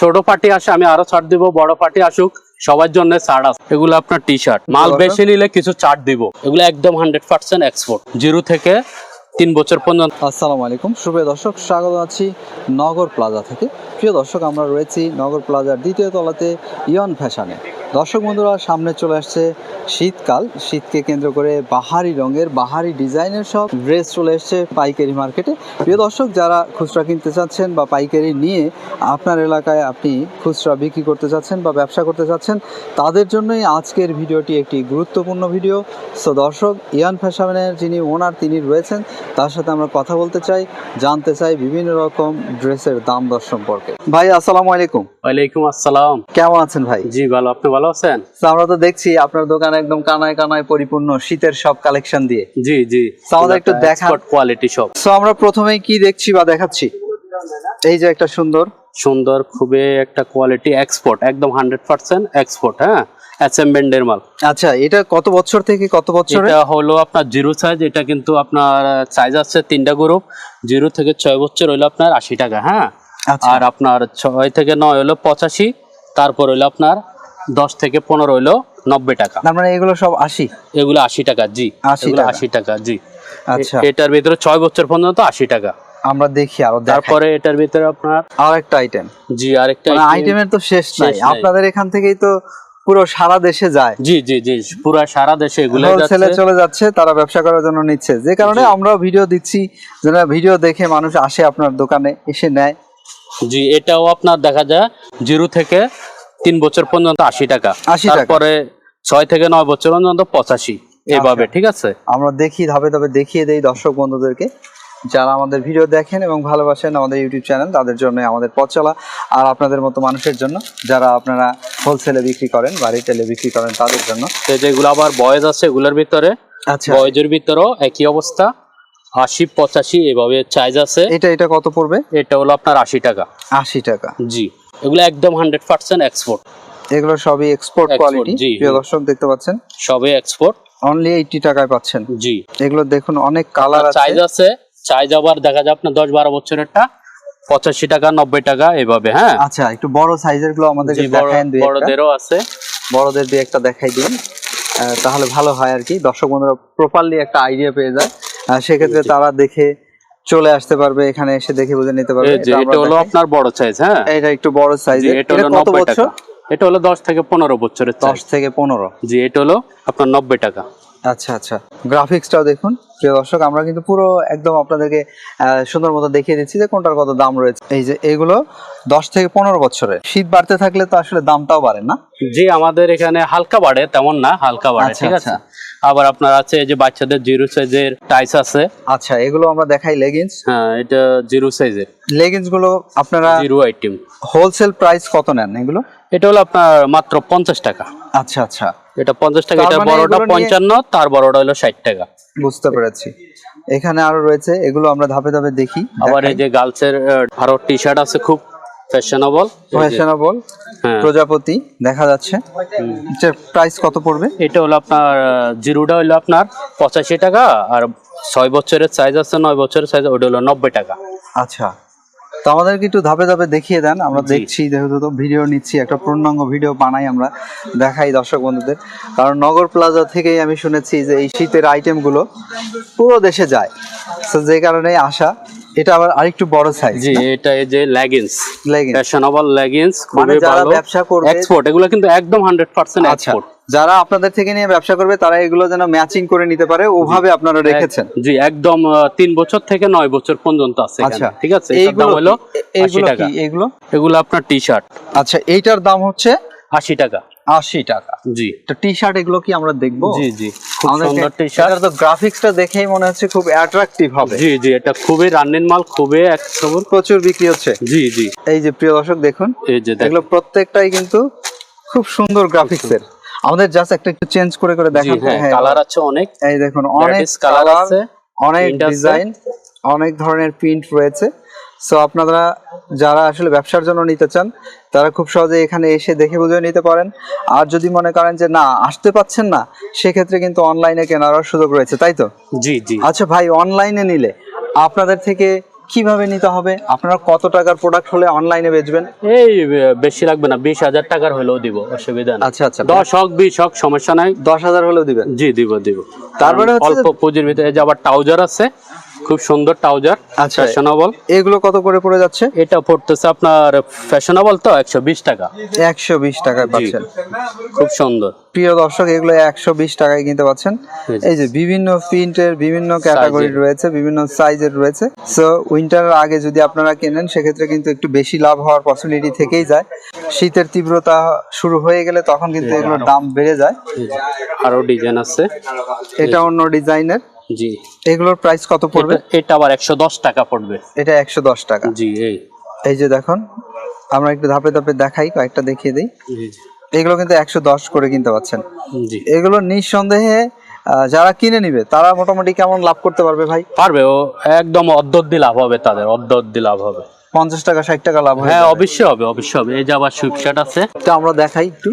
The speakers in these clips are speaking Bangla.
ছোট পার্টি আসে আমি আরও ছাড় দিব বড় পার্টি আসুক সবার জন্য ছাড় আছে। এগুলো আপনার টি শার্ট মাল? বেশি নিলে কিছু ছাড় দিব। এগুলো একদম হান্ড্রেড পার্সেন্ট এক্সপোর্ট জিরো থেকে তিন বছর পর্যন্ত। আসসালামু আলাইকুম। শুভ দর্শক স্বাগত আছি নগর প্লাজা থেকে। প্রিয় দর্শক আমরা রয়েছি নগর প্লাজার দ্বিতীয় তলাতে ইয়ন ফ্যাশনে। দর্শক বন্ধুরা সামনে চলে আসছে শীতকাল। শীতকে কেন্দ্র করে বাহারি রঙের বাহারি ডিজাইনের সব ড্রেস চলে এসছে পাইকারি মার্কেটে। প্রিয় দর্শক যারা খুচরা কিনতে চাচ্ছেন বা পাইকারি নিয়ে আপনার এলাকায় আপনি খুচরা বিক্রি করতে চাচ্ছেন বা ব্যবসা করতে চাচ্ছেন তাদের জন্যই আজকের ভিডিওটি একটি গুরুত্বপূর্ণ ভিডিও। সো দর্শক ইয়ান ফ্যাশনের যিনি ওনার তিনি রয়েছেন। তার সাথে আমরা কথা বলতে চাই জানতে চাই বিভিন্ন রকম ড্রেসের দাম দর সম্পর্কে। ভাই আসসালামু আলাইকুম। ওয়ালাইকুম আসসালাম। কেমন আছেন ভাই? জি ভালো। আপনি ভালো আছেন? আমরা তো দেখছি আপনার দোকান একদম কানায় কানায় পরিপূর্ণ শীতের সব কালেকশন দিয়ে। জি জি। আমাদের একটু দেখান। কোয়ালিটি সব সো আমরা প্রথমেই কি দেখছি বা দেখাচ্ছি? এই যে একটা সুন্দর। সুন্দর খুবই একটা কোয়ালিটি এক্সপোর্ট একদম হান্ড্রেড পার্সেন্ট এক্সপোর্ট হ্যাঁ? অ্যাসেম্বেন্ডের মাল। আচ্ছা এটা কত বছর থেকে কত বছর? এটা হলো আপনার জিরো সাইজ এটা কিন্তু আপনার সাইজ আছে তিনটা গ্রুপ জিরো থেকে ছয় বছর হইল আপনার আশি টাকা হ্যাঁ? আচ্ছা। আর আপনার ছয় থেকে নয় হলো পঁচাশি তারপর হইল আপনার দশ থেকে পনেরো হইল নব্বই টাকা। তার মানে এগুলো সব আশি? এগুলো আশি টাকা জি। এগুলো আশি টাকা জি। আচ্ছা। এটার ভিতরে ছয় বছর পর্যন্ত আশি টাকা। আমরা দেখি আরও তারপরে এটার ভিতরে আপনার আর একটা আইটেম জি আরেকটা মানে item- আইটেমের তো শেষ নাই। আপনাদের এখান থেকেই তো পুরো সারা দেশে যায়। জি জি জি পুরা সারা দেশে এগুলো যাচ্ছে। চলে যাচ্ছে তারা ব্যবসা করার জন্য নিচ্ছে। যে কারণে জি। আমরাও ভিডিও দিচ্ছি যেন ভিডিও দেখে মানুষ আসে আপনার দোকানে এসে নেয়। জি এটাও আপনার দেখা যায় জিরো থেকে তিন বছর পর্যন্ত আশি টাকা। 80 টাকা। তারপরে ছয় থেকে নয় বছর পর্যন্ত পঁচাশি এভাবে আচ্ছা। ঠিক আছে? আমরা দেখি ধাপে ধাপে দেখিয়ে দেই দর্শক বন্ধুদেরকে। যারা আমাদের ভিডিও দেখেন এবং ভালোবাসেন আমাদের ইউটিউব চ্যানেল তাদের জন্য আমাদের পথ চলা আর আপনাদের মতো মানুষের জন্য যারা আপনারা হোলসেলে বিক্রি করেন বা রিটেলে বিক্রি করেন তাদের জন্য। তো যেগুলো আবার বয়েজ আছে এগুলোর ভিতরে। আচ্ছা। বয়েজের ভিতরেও একই অবস্থা। আশি পঁচাশি এভাবে চাইজ আছে। এটা এটা কত পড়বে? এটা হলো আপনার আশি টাকা। আশি টাকা। জি। এগুলো একদম হান্ড্রেড পার্সেন্ট এক্সপোর্ট এগুলো সবই এক্সপোর্ট কোয়ালিটি প্রিয় দর্শক দেখতে পাচ্ছেন? সবে এক্সপোর্ট অনলি এইটি টাকায় পাচ্ছেন। জি। এগুলো দেখুন অনেক কালার আছে। চাইজ আছে। চাইজ আবার দেখা যায় আপনার দশ বারো বছরেরটা। পঁচাশি টাকা নব্বই টাকা এভাবে হ্যাঁ? আচ্ছা একটু বড় সাইজেরগুলো আমাদেরকে দুই বড়দেরও আছে। বড়দের দুই একটা দেখাই দিন। তাহলে ভালো হয় আর কি। দর্শক বন্ধুরা প্রপারলি একটা আইডিয়া পেয়ে যায়। সেক্ষেত্রে তারা দেখে চলে আসতে পারবে এখানে এসে দেখে বুঝে নিতে পারবে এটা হলো আপনার বড় সাইজ হ্যাঁ? এটা একটু বড় সাইজ এটা হলো কত বছর? এটা হলো দশ থেকে পনেরো বছরের দশ size। থেকে পনেরো। জি এটা হলো আপনার নব্বই টাকা। আচ্ছা আচ্ছা। গ্রাফিক্সটাও দেখুন প্রিয় দর্শক আমরা কিন্তু পুরো একদম আপনাদেরকে সুন্দর মতো দেখিয়ে দিচ্ছি যে কোনটার কত দাম রয়েছে। এই যে এগুলো দশ থেকে পনেরো বছরের। শীত বাড়তে থাকলে তো আসলে দামটাও বাড়ে না? জি আমাদের এখানে হালকা বাড়ে তেমন না হালকা বাড়ে আচ্ছা, ঠিক আছে? আচ্ছা। আবার আপনার আছে এই যে বাচ্চাদের জিরো সাইজের টাইস আছে। আচ্ছা এগুলো আমরা দেখাই লেগিংস। হ্যাঁ এটা জিরো সাইজের। লেগিংসগুলো আপনারা জিরো আইটেম হোলসেল প্রাইস কত নেন এগুলো? এটা হলো আপনার মাত্র পঞ্চাশ টাকা। আচ্ছা আচ্ছা। এটা পঞ্চাশ টাকা এটা মানে বড়টা পঞ্চান্ন তার বড়টা হলো ষাট টাকা। বুঝতে পেরেছি। এখানে আরও রয়েছে এগুলো আমরা ধাপে ধাপে দেখি আবার এই যে গার্লসের আরও টি শার্ট আছে খুব ফ্যাশনেবল ফ্যাশনেবল প্রজাপতি দেখা যাচ্ছে। এটার প্রাইস কত পড়বে? এটা হলো আপনার জিরোটা হলো আপনার পঁচাশি টাকা আর ছয় বছরের সাইজ আছে নয় বছরের সাইজ ওটা হলো নব্বই টাকা। আচ্ছা। তো আমাদেরকে একটু ধাপে ধাপে দেখিয়ে দেন। আমরা দেখছি যেহেতু তো ভিডিও নিচ্ছি একটা পূর্ণাঙ্গ ভিডিও বানাই আমরা দেখাই দর্শক বন্ধুদের। কারণ নগর প্লাজা থেকেই আমি শুনেছি যে এই শীতের আইটেমগুলো পুরো দেশে যায়। তো যে কারণে আসা এটা আবার আরেকটু বড় সাইজ জি এটা এই যে লেগিংস ফ্যাশনেবল লেগিংস মানে খুবই যারা ভালো। ব্যবসা করবে এক্সপোর্ট এগুলো কিন্তু একদম হান্ড্রেড পার্সেন্ট আচ্ছা এক্সপোর্ট যারা আপনাদের থেকে নিয়ে ব্যবসা করবে তারা এগুলো যেন ম্যাচিং করে নিতে পারে ওভাবে আপনারা রেখেছেন। জি একদম তিন বছর থেকে নয় বছর পর্যন্ত আছে আচ্ছা ঠিক আছে? এটার দাম হলো কি- এ- আশি এইগুলো টাকা। এগুলো? এগুলো আপনার টি শার্ট আচ্ছা এইটার দাম হচ্ছে? আশি টাকা। আশি টাকা। জি। তো টি শার্ট এগুলো কি আমরা দেখব? জি জি। খুব সুন্দর টি শার্ট তো গ্রাফিক্সটা দেখেই মনে হচ্ছে খুব অ্যাট্রাকটিভ হবে। জি জি এটা খুবই মাল খুবই এক প্রচুর বিক্রি হচ্ছে। জি জি। এই যে প্রিয় দর্শক দেখুন। এই যে এগুলো প্রত্যেকটাই কিন্তু খুব সুন্দর গ্রাফিক্সের আমাদের জাস্ট একটা একটু চেঞ্জ করে করে দেখান। হ্যাঁ হ্যাঁ, কালার আছে অনেক। এই দেখুন অনেক কালার আছে, অনেক ডিজাইন অনেক ধরনের প্রিন্ট রয়েছে। সো আপনারা যারা আসলে ব্যবসার জন্য নিতে চান তারা খুব সহজে এখানে এসে দেখে বুঝে নিতে পারেন। আর যদি মনে করেন যে না আসতে পাচ্ছেন না সেক্ষেত্রে কিন্তু অনলাইনে কেনারও সুযোগ রয়েছে তাই তো? জি জি। আচ্ছা ভাই অনলাইনে নিলে আপনাদের থেকে কীভাবে নিতে হবে? আপনারা কত টাকার প্রোডাক্ট হলে অনলাইনে বেচবেন? এই বেশি লাগবে না বিশ হাজার টাকার হলেও দিব অসুবিধা নেই। আচ্ছা আচ্ছা। দশ হোক বিশ হোক সমস্যা নাই। দশ হাজার হলেও দিবেন? জি দিব দিব। তারপরে অল্প পুঁজির ভিতরে যে আবার ট্রাউজার আছে খুব সুন্দর ট্রাউজার আচ্ছা ফ্যাশনেবল এগুলো কত করে পড়ে যাচ্ছে? এটা পড়তেছে আপনার ফ্যাশনেবল তো একশো বিশ টাকা। একশো বিশ টাকায় পাচ্ছেন। খুব সুন্দর। প্রিয় দর্শক এগুলো একশো বিশ টাকায় কিনতে পাচ্ছেন। এই যে বিভিন্ন প্রিন্টের বিভিন্ন ক্যাটাগরি রয়েছে বিভিন্ন সাইজের রয়েছে। সো উইন্টারের আগে যদি আপনারা কেনেন সেক্ষেত্রে কিন্তু একটু বেশি লাভ হওয়ার পসিবিলিটি থেকেই যায়। শীতের তীব্রতা শুরু হয়ে গেলে তখন কিন্তু এগুলোর দাম বেড়ে যায়। আরও ডিজাইন আছে। এটা অন্য ডিজাইনের জি। এগুলোর প্রাইস কত পড়বে? এটা- আবার একশো দশ টাকা পড়বে। এটা একশো দশ টাকা। জি এই। এই যে দেখুন আমরা একটু ধাপে ধাপে দেখাই কয়েকটা দেখিয়ে দিই। এগুলো কিন্তু একশো দশ করে কিনতে পাচ্ছেন। জি। এগুলো নিঃসন্দেহে যারা কিনে নিবে তারা মোটামুটি কেমন লাভ করতে পারবে ভাই? পারবে ও একদম অর্ধি লাভ হবে তাদের অর্ধি লাভ হবে। পঞ্চাশ টাকা ষাট টাকা লাভ হ্যাঁ অবশ্যই হবে অবশ্যই হবে। এই যে আবার সুইপ শার্ট আছে। তো আমরা দেখাই একটু।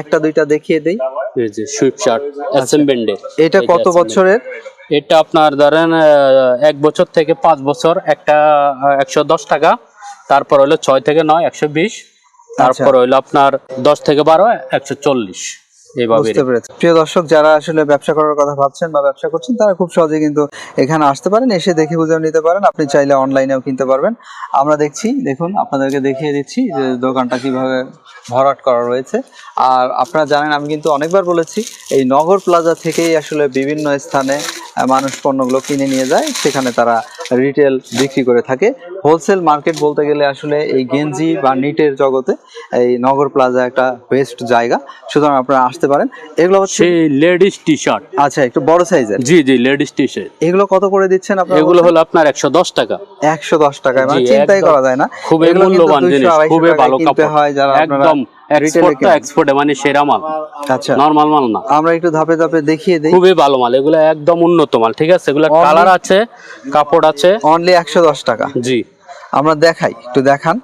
একটা দুইটা দেখিয়ে দেই। এই যে সুইপ শার্ট অ্যাসেম্বেন্ডের এটা কত বছরের? এটা আপনার ধরেন এক বছর থেকে পাঁচ বছর একটা একশো দশ টাকা। তারপর হলো ছয় থেকে নয় একশো বিশ। তারপর হইল আপনার দশ থেকে বারো একশো চল্লিশ। প্রিয় দর্শক, যারা আসলে ব্যবসা করার কথা ভাবছেন বা ব্যবসা করছেন, তারা খুব সহজে কিন্তু এখানে আসতে পারেন, এসে দেখে বুঝেও নিতে পারেন। আপনি চাইলে অনলাইনেও কিনতে পারবেন। আমরা দেখছি, দেখুন, আপনাদেরকে দেখিয়ে দিচ্ছি যে দোকানটা কীভাবে ভরাট করা রয়েছে। আর আপনারা জানেন, আমি কিন্তু অনেকবার বলেছি, এই নগর প্লাজা থেকেই আসলে বিভিন্ন স্থানে মানুষ পণ্যগুলো কিনে নিয়ে যায় সেখানে তারা রিটেল বিক্রি করে থাকে। হোলসেল মার্কেট বলতে গেলে আসলে এই গেঞ্জি বা নিটের জগতে এই নগর প্লাজা একটা বেস্ট জায়গা। সুতরাং আপনারা আসতে পারেন। এগুলো হচ্ছে লেডিস টি শার্ট আচ্ছা একটু বড় সাইজের জি জি লেডিস টি শার্ট এগুলো কত করে দিচ্ছেন আপনারা এগুলো হলো আপনার একশো দশ টাকা। একশো দশ টাকায় মানে চিন্তাই করা যায় না। খুবই মূল্যবান 200, জিনিস খুবই ভালো কাপড়। হয় যারা আপনারা একদম। এক্সপোর্ট তো এক্সপোর্টে মানে সেরা মাল। আচ্ছা। নরমাল মাল না। আমরা একটু ধাপে ধাপে দেখিয়ে দিই। খুবই ভালো মাল। এগুলো একদম উন্নত মাল ঠিক আছে? এগুলো কালার আছে কাপড় আছে। অনলি একশো দশ টাকা। জি। আমরা দেখাই একটু দেখান।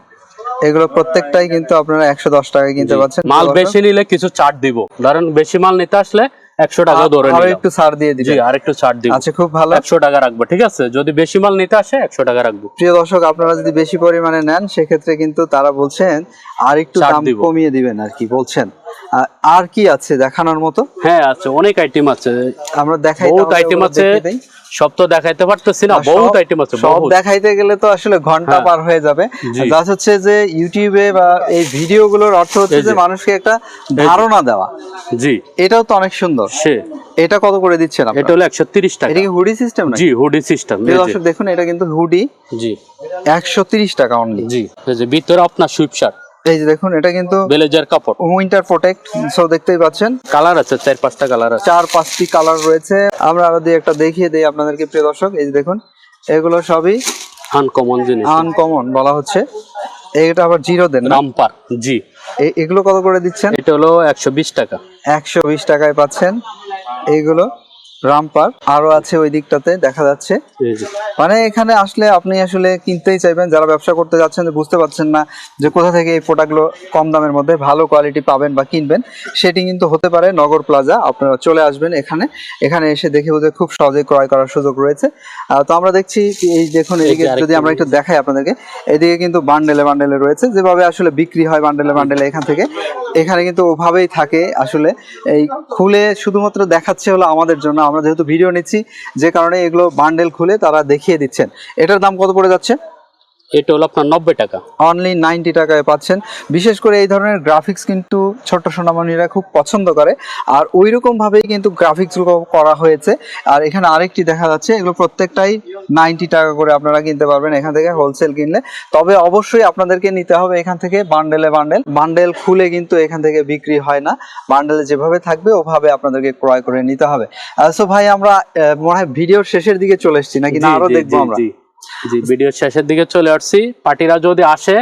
এগুলো প্রত্যেকটাই কিন্তু আপনারা একশো দশ টাকায় কিনতে পারছেন মাল বেশি নিলে কিছু ছাড় দিব। ধরেন বেশি মাল নিতে আসলে একশো টাকা ধরে আরও একটু ছাড় দিয়ে দিবেন। আর একটু ছাড় দিব। আচ্ছা খুব ভালো। একশো টাকা রাখব ঠিক আছে? যদি বেশি মাল নিতে আসে একশো টাকা রাখব। প্রিয় দর্শক আপনারা যদি বেশি পরিমাণে নেন সেক্ষেত্রে কিন্তু তারা বলছেন আর একটু দাম কমিয়ে দিবেন আর কি বলছেন। আর কি আছে দেখানোর মতো? হ্যাঁ আছে। অনেক আইটেম আছে। আমরা দেখাই বহুত আইটেম আছে। সব তো দেখাইতে পারতেছি না বহুত আইটেম আছে সব দেখাইতে গেলে তো আসলে ঘণ্টা হ্যাঁ। পার হয়ে যাবে। জাস্ট হচ্ছে যে ইউটিউবে বা এই ভিডিওগুলোর অর্থ হচ্ছে যে। মানুষকে একটা ধারণা দেওয়া। জি। এটাও তো অনেক সুন্দর। সে। এটা কত করে দিচ্ছেন এটা হলো একশো তিরিশ টাকা। এটা কি হুডি সিস্টেম না জি হুডি সিস্টেম প্রিয় দর্শক দেখুন এটা কিন্তু হুডি জি। একশো তিরিশ টাকা অনলি জি। এই যে ভিতরে আপনার সুইপ শার্ট এই যে দেখুন এটা কিন্তু বেলেজার কাপড় উইন্টার প্রোটেক্ট সো দেখতেই পাচ্ছেন। কালার আছে চার পাঁচটা কালার আছে। চার পাঁচটি কালার রয়েছে। আমরা আরও দুই একটা দেখিয়ে দিই আপনাদেরকে প্রিয় দর্শক। এই যে দেখুন এগুলো সবই আনকমন জিনিস। আনকমন বলা হচ্ছে। এটা আবার জিরো দেন? রামপার জি। এগুলো কত করে দিচ্ছেন? এটা হলো একশো বিশ টাকা। একশো বিশ টাকায় পাচ্ছেন। এইগুলো রামপার আরও আছে ওই দিকটাতে দেখা যাচ্ছে। মানে এখানে আসলে আপনি আসলে কিনতেই চাইবেন যারা ব্যবসা করতে যাচ্ছেন যে বুঝতে পারছেন না যে কোথা থেকে এই প্রোডাক্টগুলো কম দামের মধ্যে ভালো কোয়ালিটি পাবেন বা কিনবেন সেটি কিন্তু হতে পারে নগর প্লাজা আপনারা চলে আসবেন এখানে। এখানে এসে দেখে বুঝে খুব সহজে ক্রয় করার সুযোগ রয়েছে। তো আমরা দেখছি এই দেখুন এদিকে যদি আমরা একটু দেখাই আপনাদেরকে এদিকে কিন্তু বান্ডেলে বান্ডেলে রয়েছে যেভাবে আসলে বিক্রি হয় বান্ডেলে বান্ডেলে এখান থেকে। এখানে কিন্তু ওভাবেই থাকে আসলে। এই খুলে শুধুমাত্র দেখাচ্ছে হলো আমাদের জন্য আমরা যেহেতু ভিডিও নিচ্ছি, যে কারণে এগুলো বান্ডেল খুলে তারা দেখিয়ে দিচ্ছেন। এটার দাম কত পড়ে যাচ্ছে? এটা হলো আপনার নব্বই টাকা। অনলি নাইনটি টাকায় পাচ্ছেন। বিশেষ করে এই ধরনের গ্রাফিক্স কিন্তু ছোট্ট সোনামণিরা খুব পছন্দ করে। আর ওই রকম ভাবেই কিন্তু গ্রাফিক্স করা হয়েছে। আর এখানে আরেকটি দেখা যাচ্ছে এগুলো প্রত্যেকটাই নাইনটি টাকা করে আপনারা কিনতে পারবেন এখান থেকে হোলসেল কিনলে। তবে অবশ্যই আপনাদেরকে নিতে হবে এখান থেকে বান্ডেলে বান্ডেল বান্ডেল খুলে কিন্তু এখান থেকে বিক্রি হয় না। বান্ডেলে যেভাবে থাকবে ওভাবে আপনাদেরকে ক্রয় করে নিতে হবে। সো ভাই আমরা মনে হয় ভিডিওর শেষের দিকে চলে এসেছি নাকি? না আরও দেখব আমরা। জি ভিডিওর শেষের দিকে চলে আসছি। পার্টিরা যদি আসে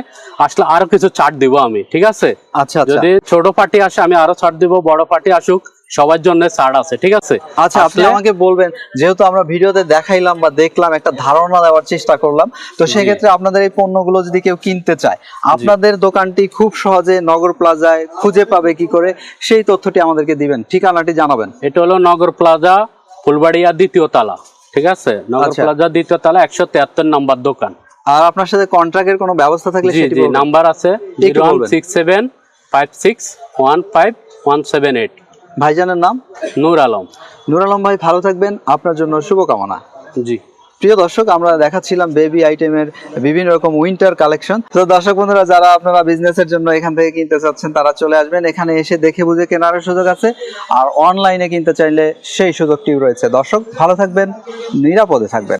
আসলে আরও কিছু ছাড় দিব আমি ঠিক আছে? আচ্ছা আচ্ছা। যদি ছোট পার্টি আসে আমি আরও ছাড় দিব বড় পার্টি আসুক সবার জন্য ছাড় আছে ঠিক আছে? আচ্ছা আপনি আমাকে বলবেন যেহেতু আমরা ভিডিওতে দেখাইলাম বা দেখলাম একটা ধারণা দেওয়ার চেষ্টা করলাম তো সেক্ষেত্রে আপনাদের এই পণ্যগুলো যদি কেউ কিনতে চায় আপনাদের দোকানটি খুব সহজে নগর প্লাজায় খুঁজে পাবে কি করে সেই তথ্যটি আমাদেরকে দিবেন ঠিকানাটি জানাবেন। এটা হলো নগর প্লাজা ফুলবাড়িয়া দ্বিতীয় তালা। ঠিক আছে? নগর আচ্ছা। প্লাজা দ্বিতীয় তালা একশো তেহাত্তর নাম্বার দোকান। আর আপনার সাথে কন্ট্রাক্টের কোনো ব্যবস্থা থাকলে জি জি নাম্বার আছে zero one six seven five six one five one seven eight. ভাইজানের নাম? নূর আলম। নুর আলম ভাই ভালো থাকবেন। আপনার জন্য শুভকামনা। জি। প্রিয় দর্শক, আমরা দেখাচ্ছিলাম বেবি আইটেমের বিভিন্ন রকম উইন্টার কালেকশন তো দর্শক বন্ধুরা, যারা আপনারা বিজনেসের জন্য এখান থেকে কিনতে চাচ্ছেন, তারা চলে আসবেন। এখানে এসে দেখে বুঝে কেনার সুযোগ আছে। আর অনলাইনে কিনতে চাইলে সেই সুযোগটিও রয়েছে। দর্শক, ভালো থাকবেন, নিরাপদে থাকবেন।